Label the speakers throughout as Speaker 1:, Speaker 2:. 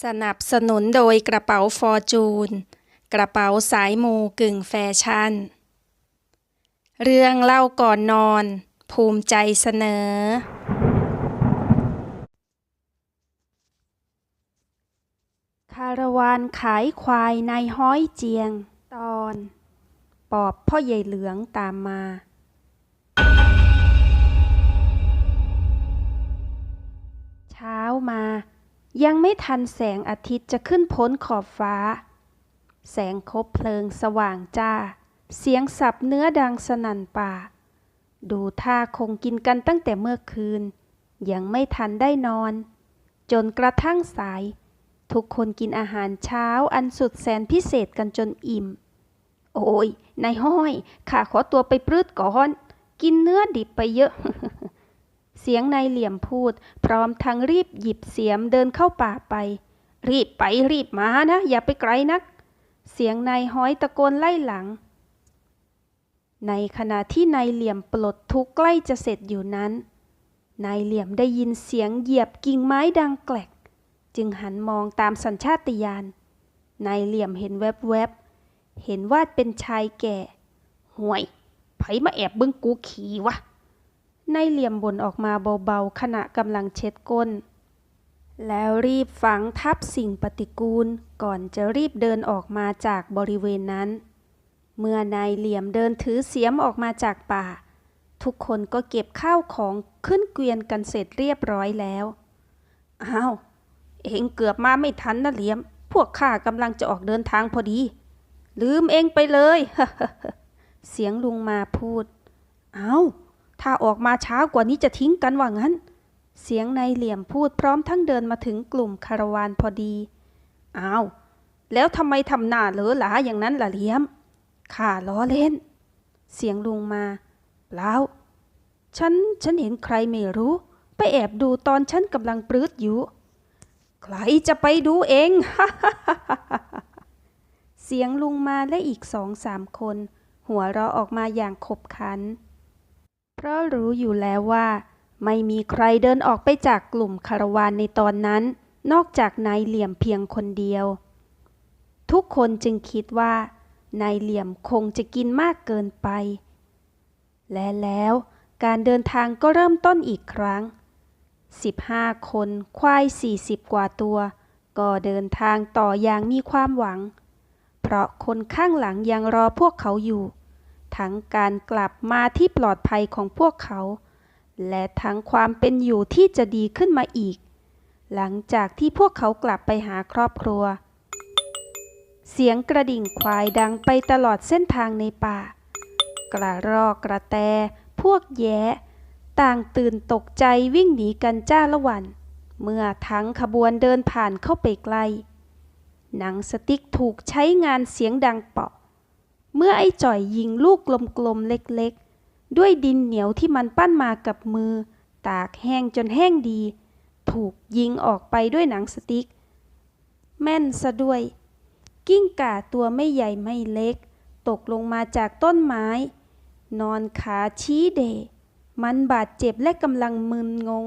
Speaker 1: สนับสนุนโดยกระเป๋าฟอร์จูน กระเป๋าสายมูกึ่งแฟชั่น เรื่องเล่าก่อนนอน ภูมิใจเสนอ คาราวานขายควายในห้อยเจียง ตอน ปอบพ่อใหญ่เหลืองตามมาเช้ามา ยังไม่ทันแสงอาทิตย์จะขึ้นพ้นขอบฟ้า แสงคบเพลิงสว่างจ้า เสียงสับเนื้อดังสนั่นป่า ดูท่าคงกินกันตั้งแต่เมื่อคืน ยังไม่ทันได้นอน จนกระทั่งสาย ทุกคนกินอาหารเช้าอันสุดแสนพิเศษกันจนอิ่ม โอ้ยนายห้อย ข้าขอตัวไปปลื้ดก่อน กินเนื้อดิบไปเยอะ เสียงนายเหลี่ยมพูด พร้อมทั้งรีบหยิบเสียมเดินเข้าป่าไป รีบไปรีบมานะ อย่าไปไกลนัก เสียงนายห้อยตะโกนไล่หลัง ในขณะที่นายเหลี่ยมปลดทุกใกล้จะเสร็จอยู่นั้น นายเหลี่ยมได้ยินเสียงเหยียบกิ่งไม้ดังแกลก จึงหันมองตามสัญชาตญาณนายเหลี่ยมเห็นแวบๆเห็นว่าเป็นชายแก่ห่วยไผมาแอบบึ้งกูขี่วะ นายเหลี่ยมบ่นออกมาเบาๆขณะกำลังเช็ดก้น แล้วรีบฝังทับสิ่งปฏิกูล ก่อนจะรีบเดินออกมาจากบริเวณนั้น เมื่อนายเหลี่ยมเดินถือเสียมออกมาจากป่า ทุกคนก็เก็บข้าวของขึ้นเกวียนกันเสร็จเรียบร้อยแล้วอ้าวเองเกือบมาไม่ทันนะเหลี่ยม พวกข้ากำลังจะออกเดินทางพอดี ลืมเองไปเลย เสียงลุงมาพูด เอา้า ถ้าออกมาช้ากว่านี้จะทิ้งกันว่างั้น เสียงนายเหลี่ยมพูดพร้อมทั้งเดินมาถึงกลุ่มคาราวานพอดี อ้าว แล้วทำไมทำหน้าเหลือหลาอย่างนั้นล่ะเหลี่ยม ข้าล้อเล่น เสียงลุงมาเล่าฉัน ฉันเห็นใครไม่รู้ ไปแอบดูตอนฉันกำลังปลื้ดอยู่ ใครจะไปดูเอง เสียงลุงมาและอีกสองสามคน หัวเราะออกมาอย่างขบขัน พราะรู้อยู่แล้วว่า ไม่มีใครเดินออกไปจากกลุ่มคาราวานในตอนนั้น นอกจากนายเหลี่ยมเพียงคนเดียว ทุกคนจึงคิดว่านายเหลี่ยมคงจะกินมากเกินไป และแล้วการเดินทางก็เริ่มต้นอีกครั้ง 15 คนควาย 40 กว่าตัว ก็เดินทางต่ออย่างมีความหวัง เพราะคนข้างหลังยังรอพวกเขาอยู่ ทั้งการกลับมาที่ปลอดภัยของพวกเขา และทั้งความเป็นอยู่ที่จะดีขึ้นมาอีก หลังจากที่พวกเขากลับไปหาครอบครัว เสียงกระดิ่งควายดังไปตลอดเส้นทางในป่า กระรอกกระแต พวกแย้ ต่างตื่นตกใจวิ่งหนีกันจ้าละวัน เมื่อทั้งขบวนเดินผ่านเข้าไปใกล้หนังสติ๊กถูกใช้งานเสียงดังเปาะ เมื่อไอ้จ่อยยิงลูกกลมๆเล็กๆ ด้วยดินเหนียวที่มันปั้นมากับมือ ตากแห้งจนแห้งดี ถูกยิงออกไปด้วยหนังสติ๊ก แม่นซะด้วย กิ้งก่าตัวไม่ใหญ่ไม่เล็ก ตกลงมาจากต้นไม้ นอนขาชี้เด มันบาดเจ็บและกำลังมึนงง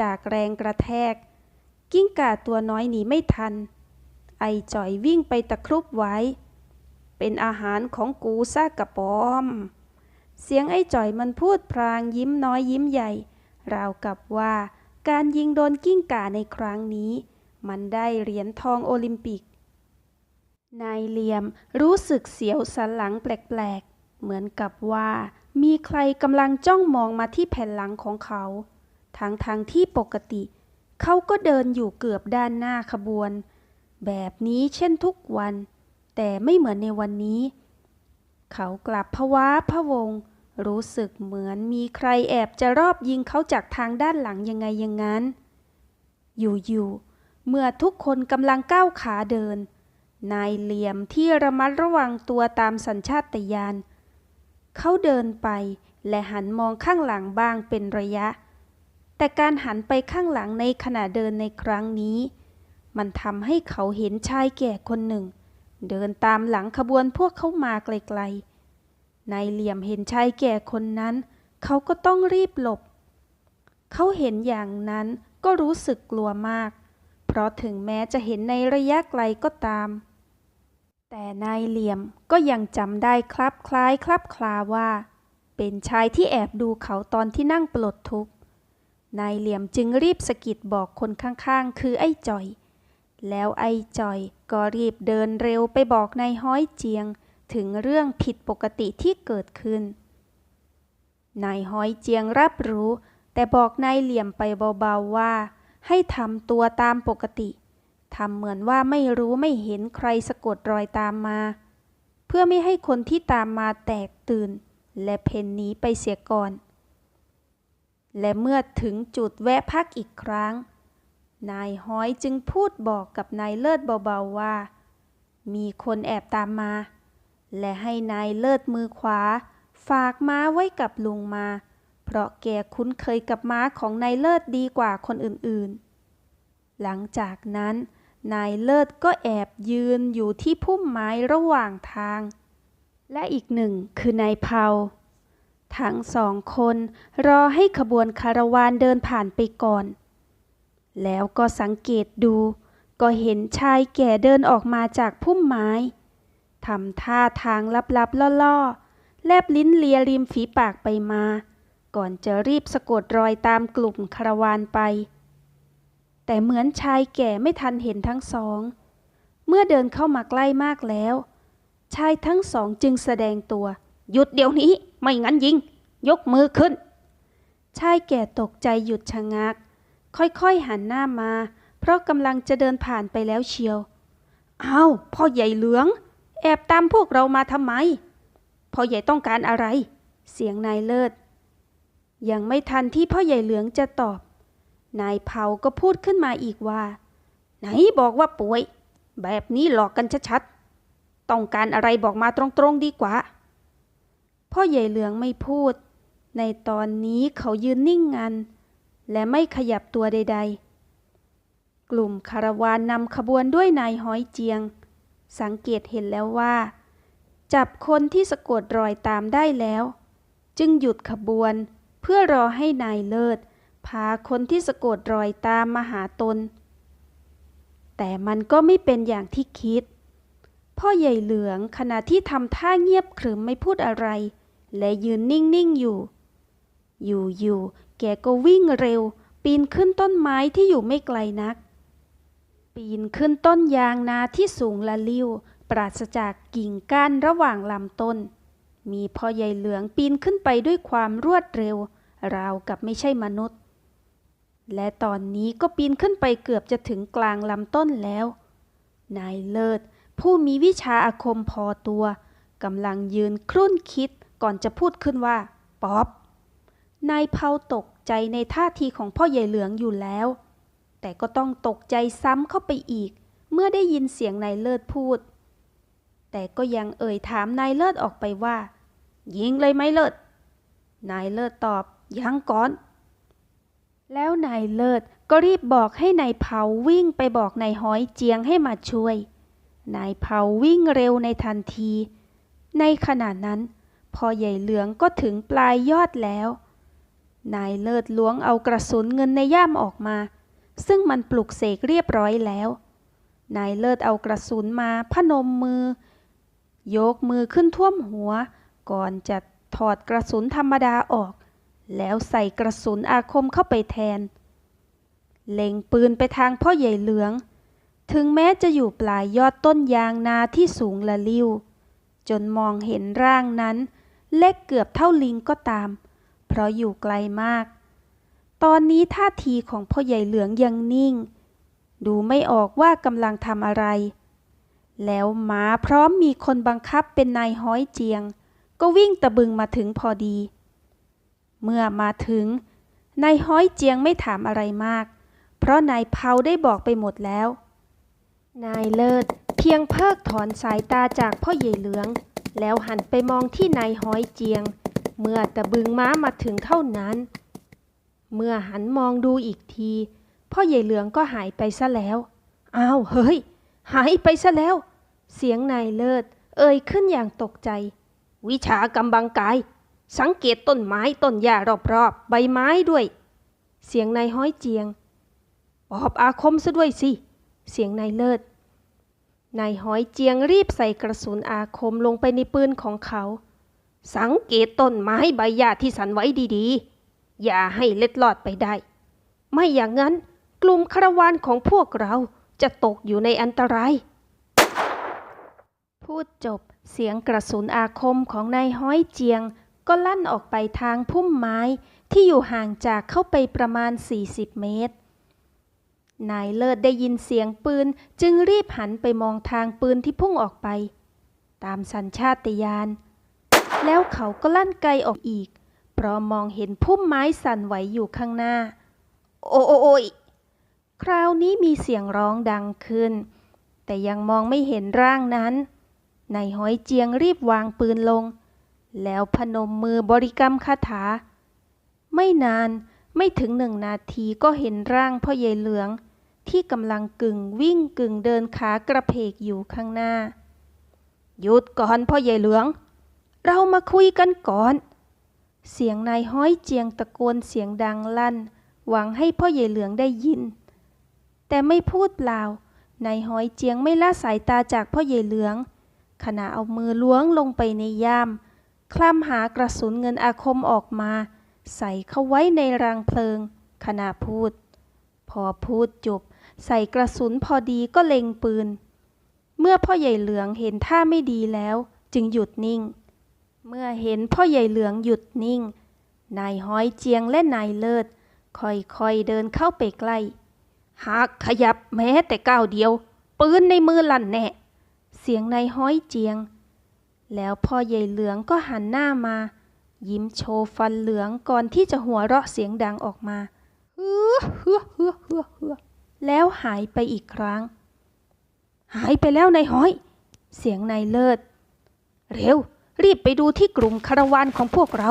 Speaker 1: จากแรงกระแทก กิ้งก่าตัวน้อยหนีไม่ทัน ไอจ่อยวิ่งไปตะครุบไว้ เป็นอาหารของกูซากกระปอม เสียงไอ้จ่อยมันพูดพรางยิ้มน้อยยิ้มใหญ่ ราวกับว่าการยิงโดนกิ้งก่าในครั้งนี้ มันได้เหรียญทองโอลิมปิก นายเหลียมรู้สึกเสียวสันหลังแปลกๆ เหมือนกับว่า มีใครกำลังจ้องมองมาที่แผ่นหลังของเขาทั้งทางๆที่ปกติ เขาก็เดินอยู่เกือบด้านหน้าขบวน แบบนี้เช่นทุกวัน แต่ไม่เหมือนในวันนี้ เขากลับพะว้าพะวง รู้สึกเหมือนมีใครแอบจะรอบยิงเขาจากทางด้านหลังยังไงอย่างนั้น อยู่ๆ เมื่อทุกคนกำลังก้าวขาเดิน นายเหลี่ยมที่ระมัดระวังตัวตามสัญชาตญาณเขาเดินไปและหันมองข้างหลังบ้างเป็นระยะ แต่การหันไปข้างหลังในขณะเดินในครั้งนี้ มันทำให้เขาเห็นชายแก่คนหนึ่ง เดินตามหลังขบวนพวกเขามาไกลๆนายเหลี่ยมเห็นชายแก่คนนั้น เขาก็ต้องรีบหลบ เขาเห็นอย่างนั้นก็รู้สึกกลัวมาก เพราะถึงแม้จะเห็นในระยะไกลก็ตาม แต่นายเหลี่ยมก็ยังจำได้คลับคล้ายคลับคลาว่า เป็นชายที่แอบดูเขาตอนที่นั่งปลดทุกข์นายเหลี่ยมจึงรีบสะกิดบอกคนข้างๆ คือไอ้จ่อย แล้วไอจอยก็รีบเดินเร็วไปบอกนายห้อยเจียง ถึงเรื่องผิดปกติที่เกิดขึ้น นายห้อยเจียงรับรู้ แต่บอกนายเหลี่ยมไปเบาๆว่า ให้ทำตัวตามปกติทำเหมือนว่าไม่รู้ไม่เห็นใครสะกดรอยตามมา เพื่อไม่ให้คนที่ตามมาแตกตื่น และเพ่นหนีไปเสียก่อน และเมื่อถึงจุดแวะพักอีกครั้ง นายห้อยจึงพูดบอกกับนายเลิศเบาๆว่า มีคนแอบตามมา และให้นายเลิศมือขวา ฝากม้าไว้กับลุงมา เพราะแกคุ้นเคยกับม้าของนายเลิศดีกว่าคนอื่นๆ หลังจากนั้น นายเลิศก็แอบยืนอยู่ที่พุ่มไม้ระหว่างทาง และอีกหนึ่งคือนายเผาทั้งสองคนรอให้ขบวนคาราวานเดินผ่านไปก่อน แล้วก็สังเกตดู ก็เห็นชายแก่เดินออกมาจากพุ่มไม้ทำท่าทางลับๆล่อๆ แลบลิ้นเลียริมฝีปากไปมา ก่อนจะรีบสะกดรอยตามกลุ่มคารวานไป แต่เหมือนชายแก่ไม่ทันเห็นทั้งสอง เมื่อเดินเข้ามาใกล้มากแล้ว ชายทั้งสองจึงแสดงตัว หยุดเดี๋ยวนี้ ไม่งั้นยิง ยกมือขึ้น ชายแก่ตกใจหยุดชะงัก ค่อยๆหันหน้ามา เพราะกำลังจะเดินผ่านไปแล้วเชียวอ้าวพ่อใหญ่เหลือง แอบตามพวกเรามาทำไม พ่อใหญ่ต้องการอะไร เสียงนายเลิศ ยังไม่ทันที่พ่อใหญ่เหลืองจะตอบ นายเผาก็พูดขึ้นมาอีกว่า ไหนบอกว่าป่วย แบบนี้หลอกกันชัดๆ ต้องการอะไรบอกมาตรงๆดีกว่า พ่อใหญ่เหลืองไม่พูด ในตอนนี้เขายืนนิ่งงัน และไม่ขยับตัวใด ๆ กลุ่มคาราวานนำขบวนด้วยนายห้อยเจียง สังเกตเห็นแล้วว่า จับคนที่สะกดรอยตามได้แล้ว จึงหยุดขบวนเพื่อรอให้นายเลิศ พาคนที่สะกดรอยตามมาหาตน แต่มันก็ไม่เป็นอย่างที่คิด พ่อใหญ่เหลืองขณะที่ทำท่าเงียบขรึมไม่พูดอะไร และยืนนิ่ง ๆ อยู่ อยู่ ๆ แกก็วิ่งเร็ว ปีนขึ้นต้นไม้ที่อยู่ไม่ไกลนัก ปีนขึ้นต้นยางนาที่สูงละลิ้ว ปราศจากกิ่งก้านระหว่างลำต้น มีพ่อใหญ่เหลืองปีนขึ้นไปด้วยความรวดเร็ว ราวกับไม่ใช่มนุษย์ และตอนนี้ก็ปีนขึ้นไปเกือบจะถึงกลางลำต้นแล้ว นายเลิศ ผู้มีวิชาอาคมพอตัวกำลังยืนครุ่นคิดก่อนจะพูดขึ้นว่า ป๊อบนายเผาตก ใจในท่าทีของพ่อใหญ่เหลืองอยู่แล้ว แต่ก็ต้องตกใจซ้ำเข้าไปอีก เมื่อได้ยินเสียงนายเลิศพูด แต่ก็ยังเอ่ยถามนายเลิศออกไปว่า ยิงเลยไหมเลิศ นายเลิศตอบยังก่อน แล้วนายเลิศก็รีบบอกให้นายเผาวิ่งไปบอกนายห้อยเจียงให้มาช่วย นายเผาวิ่งเร็วในทันที ในขณะนั้น พอใหญ่เหลืองก็ถึงปลายยอดแล้ว นายเลิศล้วงเอากระสุนเงินในย่ามออกมา ซึ่งมันปลุกเสกเรียบร้อยแล้ว นายเลิศเอากระสุนมาพนมมือ ยกมือขึ้นท่วมหัว ก่อนจะถอดกระสุนธรรมดาออก แล้วใส่กระสุนอาคมเข้าไปแทน เล็งปืนไปทางพ่อใหญ่เหลือง ถึงแม้จะอยู่ปลายยอดต้นยางนาที่สูงละลิ้วจนมองเห็นร่างนั้น เล็กเกือบเท่าลิงก็ตามเพราะอยู่ไกลมาก ตอนนี้ท่าทีของพ่อใหญ่เหลืองยังนิ่ง ดูไม่ออกว่ากำลังทำอะไร แล้วหมาพร้อมมีคนบังคับเป็นนายห้อยเจียง ก็วิ่งตะบึงมาถึงพอดี เมื่อมาถึงนายห้อยเจียงไม่ถามอะไรมาก เพราะนายเผาได้บอกไปหมดแล้ว นายเลิศเพียงเพิกถอนสายตาจากพ่อใหญ่เหลือง แล้วหันไปมองที่นายห้อยเจียง เมื่อตะบึงม้ามาถึงเท่านั้น เมื่อหันมองดูอีกที พ่อใหญ่เหลืองก็หายไปซะแล้ว อ้าว เฮ้ย หายไปซะแล้ว เสียงนายเลิศ เอ่ยขึ้นอย่างตกใจ วิชากำบังกาย สังเกตต้นไม้ต้นหญ้ารอบๆ ใบไม้ด้วย เสียงนายห้อยเจียงปอบอาคมซะด้วยสิ เสียงนายเลิศนายห้อยเจียงรีบใส่กระสุนอาคมลงไปในปืนของเขา สังเกตต้นไม้ใบหญ้าที่สันไว้ดีๆ อย่าให้เล็ดลอดไปได้ ไม่อย่างนั้นกลุ่มคารวานของพวกเราจะตกอยู่ในอันตราย พูดจบเสียงกระสุนอาคมของนายห้อยเจียง ก็ลั่นออกไปทางพุ่มไม้ที่อยู่ห่างจากเข้าไปประมาณ 40 เมตร นายเลิศได้ยินเสียงปืนจึงรีบหันไปมองทางปืนที่พุ่งออกไป ตามสัญชาตญาณ แล้วเขาก็ลั่นไกลออกอีก เพราะมองเห็นพุ่มไม้สั่นไหวอยู่ข้างหน้า โอ้โอโอยคราวนี้มีเสียงร้องดังขึ้น แต่ยังมองไม่เห็นร่างนั้น นายห้อยเจียงรีบวางปืนลง แล้วพนมมือบริกรรมคาถา ไม่นานไม่ถึงหนึ่งนาทีก็เห็นร่างพ่อใหญ่เหลือง ที่กำลังกึ่งวิ่งกึ่งเดินขากระเพกอยู่ข้างหน้า หยุดก่อนพ่อใหญ่เหลือง เรามาคุยกันก่อน เสียงนายห้อยเจียงตะโกนเสียงดังลั่น หวังให้พ่อใหญ่เหลืองได้ยิน แต่ไม่พูดเปล่านายห้อยเจียงไม่ละสายตาจากพ่อใหญ่เหลือง ขณะเอามือล้วงลงไปในย่าม คลำหากระสุนเงินอาคมออกมา ใส่เข้าไว้ในรางเพลิง ขณะพูด พอพูดจบ ใส่กระสุนพอดีก็เล็งปืน เมื่อพ่อใหญ่เหลืองเห็นท่าไม่ดีแล้ว จึงหยุดนิ่ง เมื่อเห็นพ่อใหญ่เหลืองหยุดนิ่ง นายห้อยเจียงและนายเลิศ ค่อยๆเดินเข้าไปใกล้ หากขยับแม้แต่ก้าวเดียว ปืนในมือลั่นแน่เสียงนายห้อยเจียง แล้วพ่อใหญ่เหลืองก็หันหน้ามา ยิ้มโชว์ฟันเหลืองก่อนที่จะหัวเราะเสียงดังออกมาเฮือเฮือเฮือเฮือเฮือแล้วหายไปอีกครั้ง หายไปแล้วนายห้อย เสียงนายเลิศ เร็ว รีบไปดูที่กลุ่มคาราวานของพวกเรา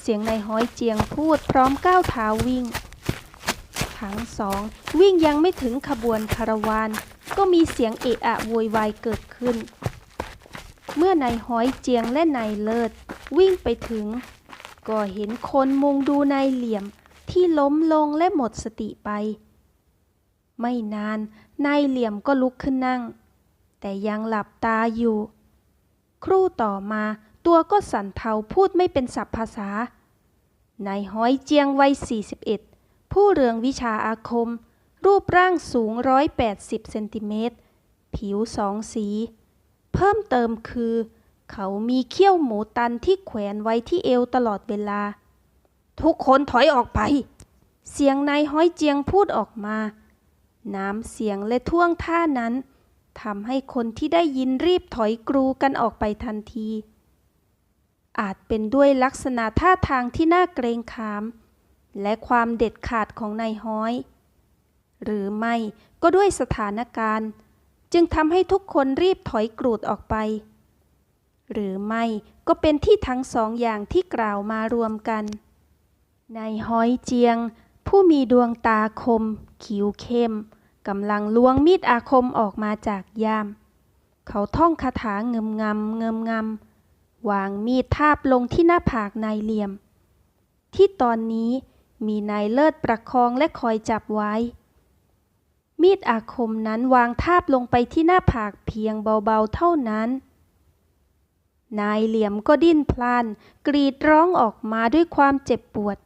Speaker 1: เสียงนายห้อยเจียงพูดพร้อมก้าวเท้าวิ่ง ทั้งสองวิ่งยังไม่ถึงขบวนคาราวาน ก็มีเสียงเอะอะโวยวายเกิดขึ้น เมื่อนายห้อยเจียงและนายเลิศ วิ่งไปถึง ก็เห็นคนมุงดูนายเหลี่ยมที่ล้มลงและหมดสติไป ไม่นานนายเหลี่ยมก็ลุกขึ้นนั่ง แต่ยังหลับตาอยู่ ครู่ต่อมาตัวก็สั่นเทาพูดไม่เป็นศัพท์ภาษานายห้อยเจียงวัย 41 ผู้เรืองวิชาอาคม รูปร่างสูง 180 เซนติเมตร ผิวสองสี เพิ่มเติมคือ เขามีเขี้ยวหมูตันที่แขวนไว้ที่เอวตลอดเวลา ทุกคนถอยออกไป เสียงนายห้อยเจียงพูดออกมา น้ำเสียงและท่วงท่านั้น ทำให้คนที่ได้ยินรีบถอยกรูกันออกไปทันที อาจเป็นด้วยลักษณะท่าทางที่น่าเกรงขาม และความเด็ดขาดของนายห้อย หรือไม่ก็ด้วยสถานการณ์ จึงทำให้ทุกคนรีบถอยกรูดออกไป หรือไม่ก็เป็นที่ทั้งสองอย่างที่กล่าวมารวมกัน นายห้อยเจียง ผู้มีดวงตาคม คิ้วเข้ม กำลังล้วงมีดอาคมออกมาจากยาม เขาท่องคาถาเงิมงำเงิมงำวางมีดทาบลงที่หน้าผากนายเหลี่ยม ที่ตอนนี้มีนายเลิศประคองและคอยจับไว้ มีดอาคมนั้นวางทาบลงไปที่หน้าผากเพียงเบาๆเท่านั้น นายเหลี่ยมก็ดิ้นพลาน กรีดร้องออกมาด้วยความเจ็บปวด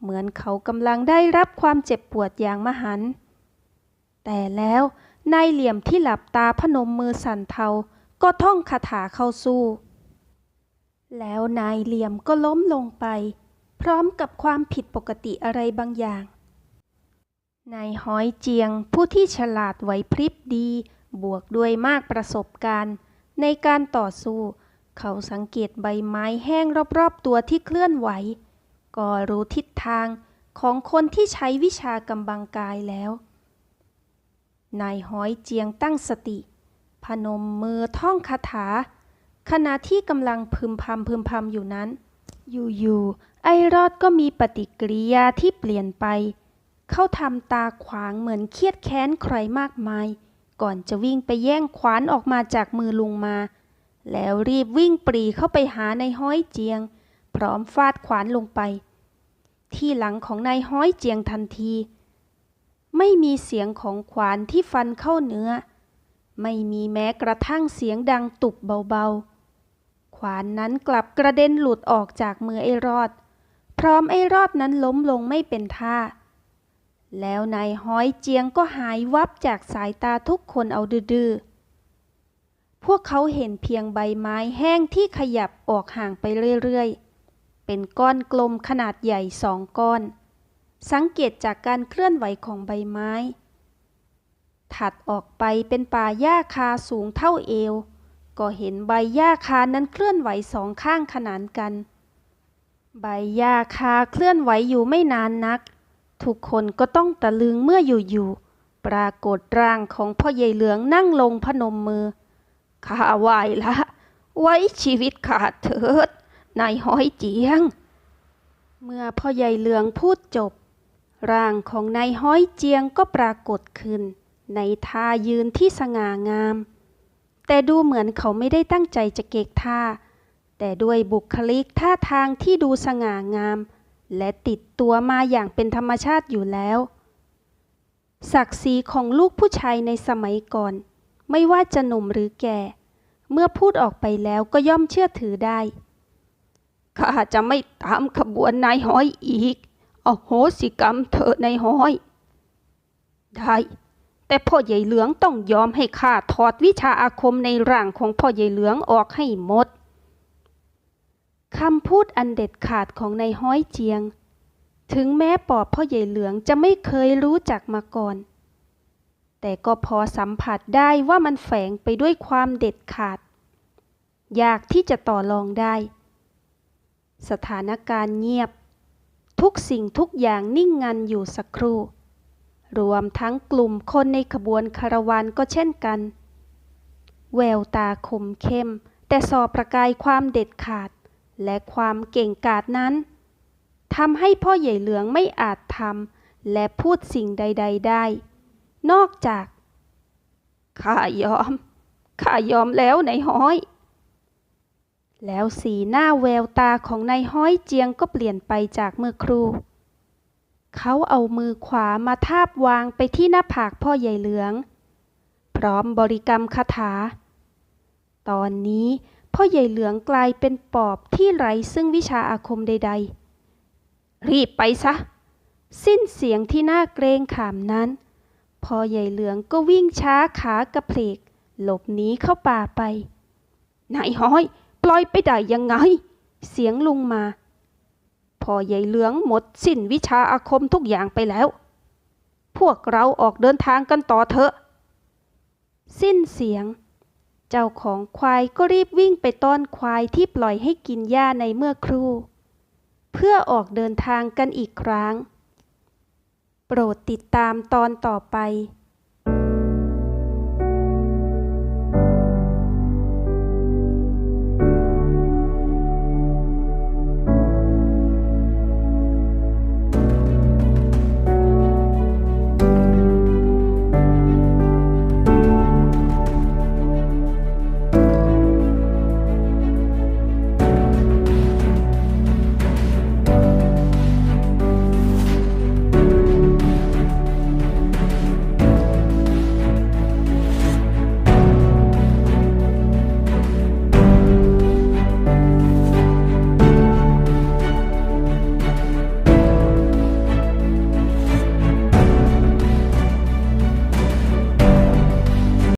Speaker 1: เหมือนเขากำลังได้รับความเจ็บปวดอย่างมหันต์ แต่แล้วนายเหลี่ยมที่หลับตาพนมมือสั่นเทา ก็ท่องคาถาเข้าสู้ แล้วนายเหลี่ยมก็ล้มลงไป พร้อมกับความผิดปกติอะไรบางอย่าง นายห้อยเจียงผู้ที่ฉลาดไหวพริบดี บวกด้วยมากประสบการณ์ ในการต่อสู้ เขาสังเกตใบไม้แห้งรอบๆตัวที่เคลื่อนไหว ก็รู้ทิศทางของคนที่ใช้วิชากำบังกายแล้ว นายห้อยเจียงตั้งสติ พนมมือท่องคาถา ขณะที่กำลังพึมพำพึมพำอยู่นั้น อยู่ๆไอรอดก็มีปฏิกิริยาที่เปลี่ยนไป เขาทำตาขวางเหมือนเครียดแค้นใครมากมาย ก่อนจะวิ่งไปแย่งขวานออกมาจากมือลุงมา แล้วรีบวิ่งปรีเข้าไปหาในายห้อยเจียง พร้อมฟาดขวานลงไป ที่หลังของนายห้อยเจียงทันที ไม่มีเสียงของขวานที่ฟันเข้าเนื้อ ไม่มีแม้กระทั่งเสียงดังตุบเบาๆ ขวานนั้นกลับกระเด็นหลุดออกจากมือไอ้รอด พร้อมไอ้รอดนั้นล้มลงไม่เป็นท่า แล้วนายห้อยเจียงก็หายวับจากสายตาทุกคนเอาดื้อพวกเขาเห็นเพียงใบไม้แห้งที่ขยับออกห่างไปเรื่อยๆ เป็นก้อนกลมขนาดใหญ่สองก้อน สังเกตจากการเคลื่อนไหวของใบไม้ ถัดออกไปเป็นป่าหญ้าคาสูงเท่าเอว ก็เห็นใบหญ้าคานั้นเคลื่อนไหวสองข้างขนานกัน ใบหญ้าคาเคลื่อนไหวอยู่ไม่นานนัก ทุกคนก็ต้องตะลึงเมื่ออยู่ๆปรากฏร่างของพ่อใหญ่เหลืองนั่งลงพนมมือข้าไหวละ ไว้ชีวิตขาดเถิดนายห้อยเจียง เมื่อพ่อใหญ่เหลืองพูดจบ ร่างของนายห้อยเจียงก็ปรากฏขึ้น ในท่ายืนที่สง่างาม แต่ดูเหมือนเขาไม่ได้ตั้งใจจะเกกท่า แต่ด้วยบุคลิกท่าทางที่ดูสง่างาม และติดตัวมาอย่างเป็นธรรมชาติอยู่แล้ว ศักดิ์ศรีของลูกผู้ชายในสมัยก่อน ไม่ว่าจะหนุ่มหรือแก่ เมื่อพูดออกไปแล้วก็ย่อมเชื่อถือได้ข้าจะไม่ตามขบวนนายห้อยอีก เอาโหสิกรรมเถอะนห้อย ได้ แต่พ่อใหญ่เหลืองต้องยอมให้ข้าถอดวิชาอาคมในร่างของพ่อใหญ่เหลืองออกให้หมดคำพูดอันเด็ดขาดของนายห้อยเจียง ถึงแม้ปอบพ่อใหญ่เหลืองจะไม่เคยรู้จักมาก่อน แต่ก็พอสัมผัสได้ว่ามันแฝงไปด้วยความเด็ดขาด ยากที่จะต่อรองได้ สถานการณ์เงียบ ทุกสิ่งทุกอย่างนิ่งงันอยู่สักครู่ รวมทั้งกลุ่มคนในขบวนคาราวานก็เช่นกัน แววตาคมเข้ม แต่สอประกายความเด็ดขาด และความเก่งกาจนั้นทำให้พ่อใหญ่เหลืองไม่อาจทำและพูดสิ่งใด ๆ ได้ นอกจาก ข้ายอม ข้ายอมแล้วนายห้อย แล้วสีหน้าแววตาของนายห้อยเจียงก็เปลี่ยนไปจากเมื่อครู่ เขาเอามือขวามาทาบวางไปที่หน้าผากพ่อใหญ่เหลือง พร้อมบริกรรมคาถา ตอนนี้พ่อใหญ่เหลืองกลายเป็นปอบที่ไร้ซึ่งวิชาอาคมใด ๆ รีบไปซะ สิ้นเสียงที่น่าเกรงขามนั้น พ่อใหญ่เหลืองก็วิ่งช้าขากระเพลก หลบหนีเข้าป่าไป นายห้อย ปล่อยไปได้ยังไง เสียงลุงมาพ่อใหญ่เหลืองหมดสิ้นวิชาอาคมทุกอย่างไปแล้ว พวกเราออกเดินทางกันต่อเถอะ สิ้นเสียง เจ้าของควายก็รีบวิ่งไปต้อนควายที่ปล่อยให้กินหญ้าในเมื่อครู่ เพื่อออกเดินทางกันอีกครั้ง โปรดติดตามตอนต่อไป